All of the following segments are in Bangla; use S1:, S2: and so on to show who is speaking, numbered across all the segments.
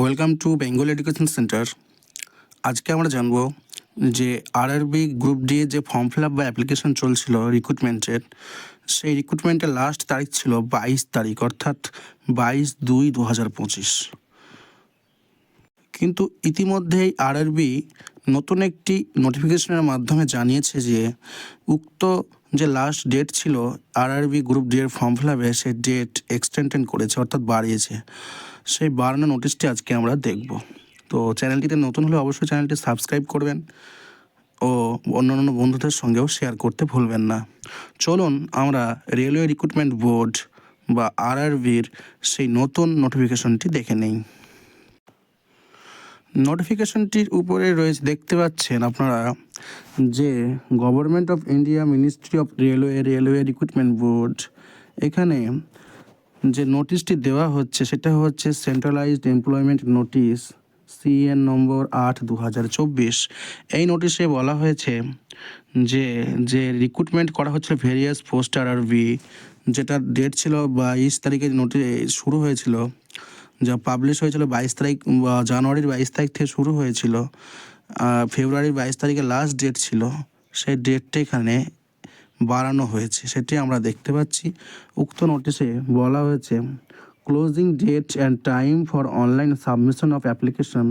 S1: Welcome to Bengal education centre. আজকে আমরা জানব যে আরআরবি গ্রুপ ডি যে ফর্ম ফিল আপ বা অ্যাপ্লিকেশন চলছিল রিক্রুটমেন্টের সেই রিক্রুটমেন্টের লাস্ট তারিখ ছিল বাইশ তারিখ, অর্থাৎ বাইশ দুই দু হাজার পঁচিশ। কিন্তু ইতিমধ্যেই আরআরবি নতুন একটি নোটিফিকেশনের মাধ্যমে জানিয়েছে যে উক্ত যে লাস্ট ডেট ছিল আরআরবি গ্রুপ ডি এর ফর্ম ফিল আপে সেই ডেট এক্সটেন্ডেন করেছে, অর্থাৎ বাড়িয়েছে। সেই বাড়ানো নোটিশটি আজকে আমরা দেখব। তো চ্যানেলটিতে নতুন হলে অবশ্যই চ্যানেলটি সাবস্ক্রাইব করবেন ও অন্যান্য বন্ধুদের সঙ্গেও শেয়ার করতে ভুলবেন না। চলুন আমরা রেলওয়ে রিক্রুটমেন্ট বোর্ড বা আরআরবির সেই নতুন নোটিফিকেশনটি দেখে নেই। নোটিফিকেশনটির উপরে রয়েছে, দেখতে পাচ্ছেন আপনারা যে government of India ministry of railway railway recruitment board, এখানে যে নোটিশটি দেওয়া হচ্ছে, সেটা হচ্ছে centralised employment notice CN number আট দু হাজার চব্বিশ। এই নোটিশে বলা হয়েছে যে যে রিক্রুটমেন্ট করা হচ্ছে ভেরিয়াস পোস্ট আরআরবি যেটা ডেট ছিল বাইশ তারিখে নোটিশ শুরু হয়েছিল, যা পাবলিশ হয়েছিল বাইশ তারিখ, বা জানুয়ারির বাইশ তারিখ থেকে শুরু হয়েছিল ফেব্রুয়ারির বাইশ তারিখে লাস্ট ডেট ছিল। সেই ডেটটা এখানে বাড়ানো হয়েছে। সেটি আমরা দেখতে পাচ্ছি। উক্ত নোটিশে বলা হয়েছে closing date and time for online submission of application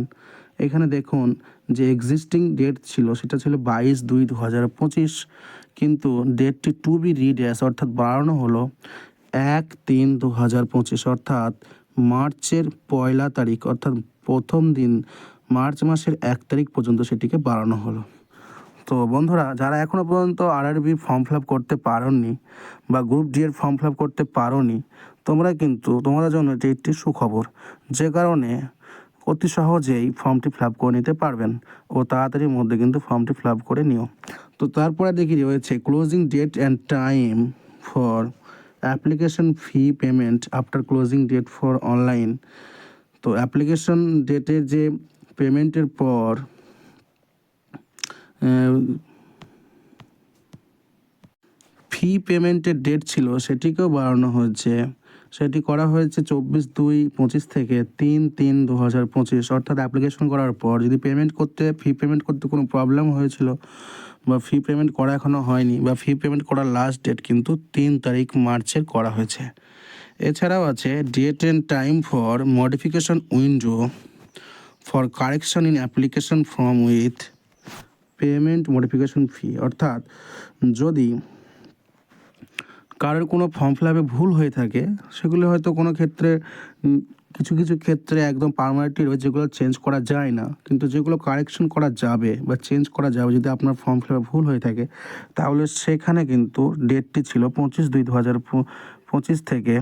S1: এখানে দেখুন যে এক্সিস্টিং ডেট ছিল, সেটা ছিল বাইশ দুই দু হাজার পঁচিশ, কিন্তু ডেটটি টু বি রিড অ্যাস অর্থাৎ বাড়ানো হলো এক তিন দু হাজার পঁচিশ, অর্থাৎ মার্চের পয়লা তারিখ, অর্থাৎ প্রথম দিন মার্চ মাসের এক তারিখ পর্যন্ত সেটিকে বাড়ানো হলো। তো বন্ধুরা, যারা এখনও পর্যন্ত আরআরবি ফর্ম ফিল আপ করতে পারোনি বা গ্রুপ ডি এর ফর্ম ফিল আপ করতে পারোনি, তোমরা কিন্তু, তোমাদের জন্য এটি একটি সুখবর। যে কারণে অতি সহজেই ফর্মটি ফিল আপ করে নিতে পারবেন ও তাড়াতাড়ির মধ্যে কিন্তু ফর্মটি ফিল আপ করে নিও। তো তারপরে দেখি রয়েছে closing date and time for application fee payment after closing date for online তো অ্যাপ্লিকেশন ডেটের যে পেমেন্টের পর ফি পেমেন্টের ডেট ছিল, সেটিকেও বাড়ানো হয়েছে। সেটি করা হয়েছে চব্বিশ দুই পঁচিশ থেকে তিন তিন দু হাজার পঁচিশ। অর্থাৎ অ্যাপ্লিকেশন করার পর যদি পেমেন্ট করতে ফি পেমেন্ট করতে কোনো প্রবলেম হয়েছিল বা ফি পেমেন্ট করা এখনও হয়নি বা ফি পেমেন্ট করার লাস্ট ডেট কিন্তু তিন তারিখ মার্চের করা হয়েছে। এছাড়াও আছে date and time for modification window for correction in application form with payment modification fee অর্থাৎ যদি কারোর কোনো ফর্ম ফিল আপে ভুল হয়ে থাকে, সেগুলো হয়তো কোনো ক্ষেত্রে কিছু কিছু ক্ষেত্রে একদম পারমানেন্টলি রয়েছে, যেগুলো চেঞ্জ করা যায় না। কিন্তু যেগুলো কারেকশন করা যাবে বা চেঞ্জ করা যাবে, যদি আপনার ফর্ম ফিল ভুল হয়ে থাকে, তাহলে সেখানে কিন্তু ডেটটি ছিল পঁচিশ দুই দু হাজার পঁচিশ থেকে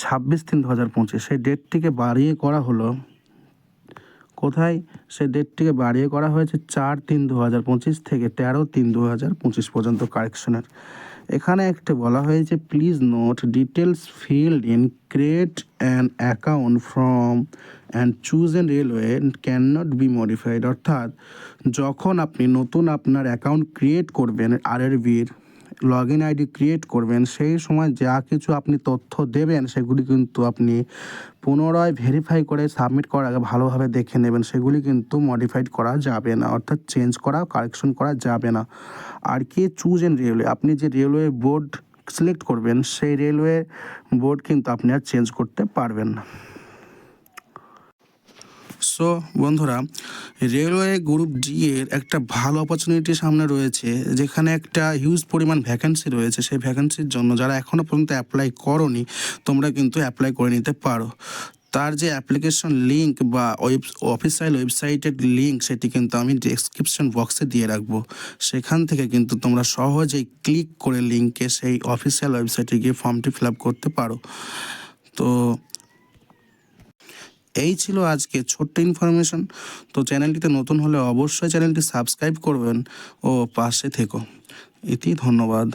S1: ছাব্বিশ তিন দু হাজার পঁচিশ। সেই ডেটটিকে বাড়িয়ে করা হলো কোথায়? সে ডেটটিকে বাড়িয়ে করা হয়েছে চার তিন দু হাজার পঁচিশ থেকে তেরো তিন দু হাজার পঁচিশ পর্যন্ত কারেকশনের এখানে একটা বলা হয়েছে please note details filled in create an account from and chosen railway can not be modified অর্থাৎ, যখন আপনি নতুন আপনার অ্যাকাউন্ট ক্রিয়েট করবেন আরআরবির লগ ইন আইডি ক্রিয়েট করবেন, সেই সময় যা কিছু আপনি তথ্য দেবেন সেগুলি কিন্তু আপনি পুনরায় ভেরিফাই করে সাবমিট করার আগে ভালোভাবে দেখে নেবেন, সেগুলি কিন্তু মডিফাইড করা যাবে না, অর্থাৎ চেঞ্জ করা কারেকশন করা যাবে না। আর কি চুজ এন রেলওয়ে আপনি যে রেলওয়ে বোর্ড সিলেক্ট করবেন, সেই রেলওয়ে বোর্ড কিন্তু আপনি আর চেঞ্জ করতে পারবেন না। সো বন্ধুরা, রেলওয়ে গ্রুপ ডি এর একটা ভালো অপরচুনিটি সামনে রয়েছে, যেখানে একটা হিউজ পরিমাণ ভ্যাকেন্সি রয়েছে। সেই ভ্যাকেন্সির জন্য যারা এখনও পর্যন্ত অ্যাপ্লাই করনি, তোমরা কিন্তু অ্যাপ্লাই করে নিতে পারো। তার যে অ্যাপ্লিকেশন লিঙ্ক বা ওয়েব অফিসিয়াল ওয়েবসাইটের লিঙ্ক সেটি কিন্তু আমি ডেসক্রিপশন বক্সে দিয়ে রাখব। সেখান থেকে কিন্তু তোমরা সহজেই ক্লিক করে লিঙ্কে সেই অফিসিয়াল ওয়েবসাইটে গিয়ে ফর্মটি ফিল আপ করতে পারো। তো এই ছিল আজকে ছোট্ট ইনফরমেশন তো চ্যানেলটিতে নতুন হলে অবশ্যই চ্যানেলটি সাবস্ক্রাইব করবেন ও পাশে থেকো। ইতি ধন্যবাদ।